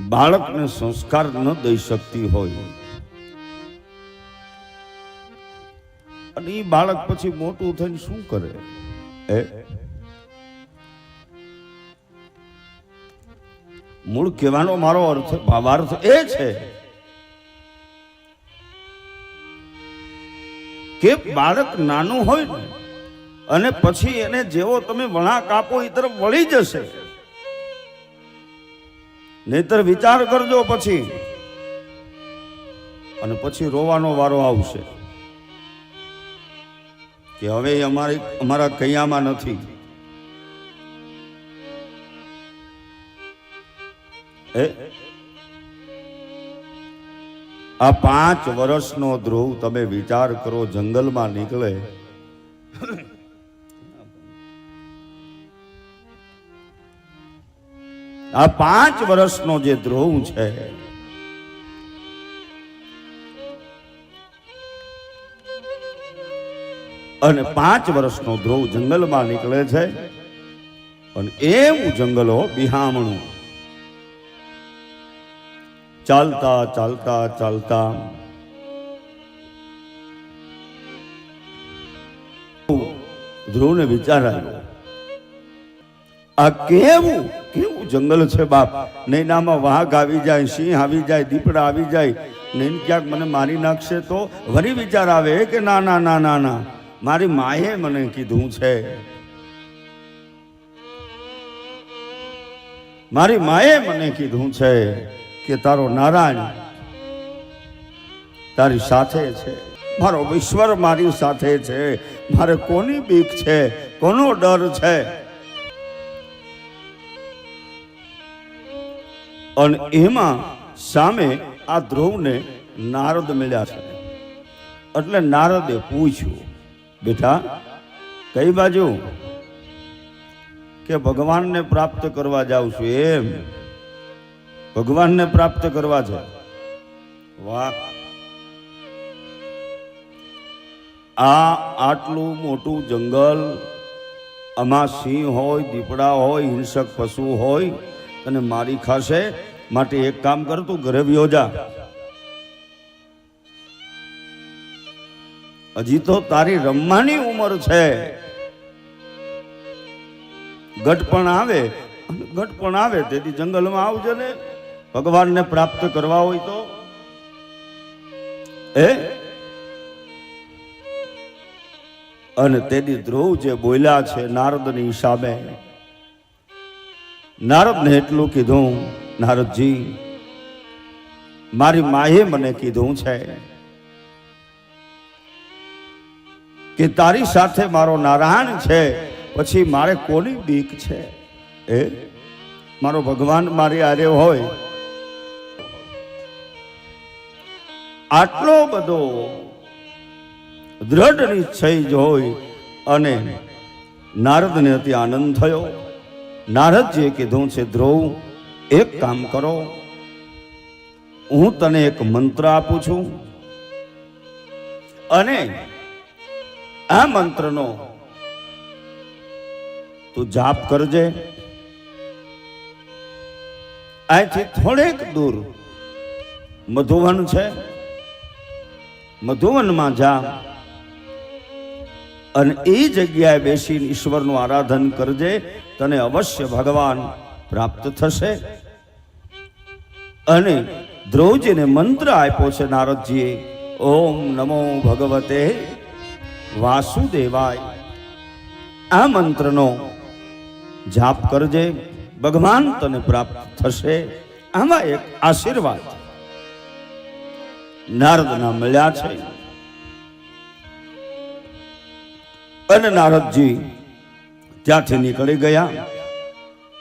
બાળકને સંસ્કાર ન દઈ શકતી હોય. અને એ બાળક પછી મોટું થઈને શું કરે? એ મૂળ કહેવાનો મારો અર્થ, ભાવાર્થ એ છે કે બાળક નાનું હોય ને, અને પછી એને જેવો તમે વળાંક આપો એ તરફ વળી જશે. નહીતર વિચાર કરજો પછી. અને પછી રોવાનો વારો આવશે. કે હવે અમારી, અમારા કૈયામાં નથી. એ, આ પાંચ વર્ષનો ધ્રુવ તમે વિચાર કરો, જંગલમાં નીકળે આ પાંચ વર્ષનો જે ધ્રુવ છે, અને પાંચ વર્ષનો ધ્રુવ જંગલમાં નીકળે છે, અને એવું જંગલો બિહામણું. ચાલતા ચાલતા ચાલતા ધ્રુવને વિચાર આવ્યો આ કેવું? કેવું જંગલ છે બાપ? નૈનામાં વાઘ આવી જાય, સિંહ આવી જાય, દીપડા આવી જાય. નૈન ક્યાંક મને મારી નાખશે તો વરી વિચાર આવે કે ના ના ના ના ના. મારી માએ મને કીધું છે. મારી માએ મને કીધું છે કે તારો નારાયણ તારી સાથે છે. મારો ઈશ્વર મારી સાથે છે. મારે કોની બીક છે? કોનો ડર છે? અને એમાં સામે આ ધ્રુવને નારદ મળ્યા છે. એટલે નારદે પૂછ્યું, બેટા, કઈ બાજુ? કે ભગવાનને પ્રાપ્ત કરવા જાઉં છું એમ. ભગવાનને પ્રાપ્ત કરવા છે. વાહ. આ આટલું મોટું જંગલ, આમાં સિંહ હોય, દીપડા હોય, હિંસક પશુ હોય અને મારી ખાશે માટે એક કામ કર, તું ઘરે વ્યો હજી તો તારી રમવાની ઉંમર છે. ગટપણ આવે ગટપણ આવે, તેથી જંગલમાં આવજે ને. ભગવાનને પ્રાપ્ત કરવા હોય તો. એ અને તેની ધ્રુવ જે બોલ્યા છે, નારદની સામે. નારદને એટલું કીધું, નારદજી, મારી માએ મને કીધું છે કે તારી સાથે મારો નારાયણ છે, પછી મારે કોની બીક છે? એ મારો ભગવાન મારી આરે હોય. આટલો બધો દ્રઢ નિશ્ચય હોય અને નારદને અતિ આનંદ થયો. નારદજીએ કીધું છે, ધ્રુવ, એક કામ કરો. હું તને એક મંત્ર આપું છું. અને આ મંત્રનો તું જાપ કરજે. અહીંથી થોડેક દૂર મધુવન છે. મધુવનમાં જા અને એ જગ્યાએ બેસીને ઈશ્વરનું આરાધન કરજે. તને અવશ્ય ભગવાન પ્રાપ્ત થશે. અને ધ્રુવજીને મંત્ર આપ્યો છે નારદજીએ, ઓમ નમો ભગવતે વાસુદેવાય. આ મંત્રનો જાપ કરજે, ભગવાન તને પ્રાપ્ત થશે. આમાં એક આશીર્વાદ નારદના મળ્યા છે. અને નારદજી ત્યાંથી નીકળી ગયા.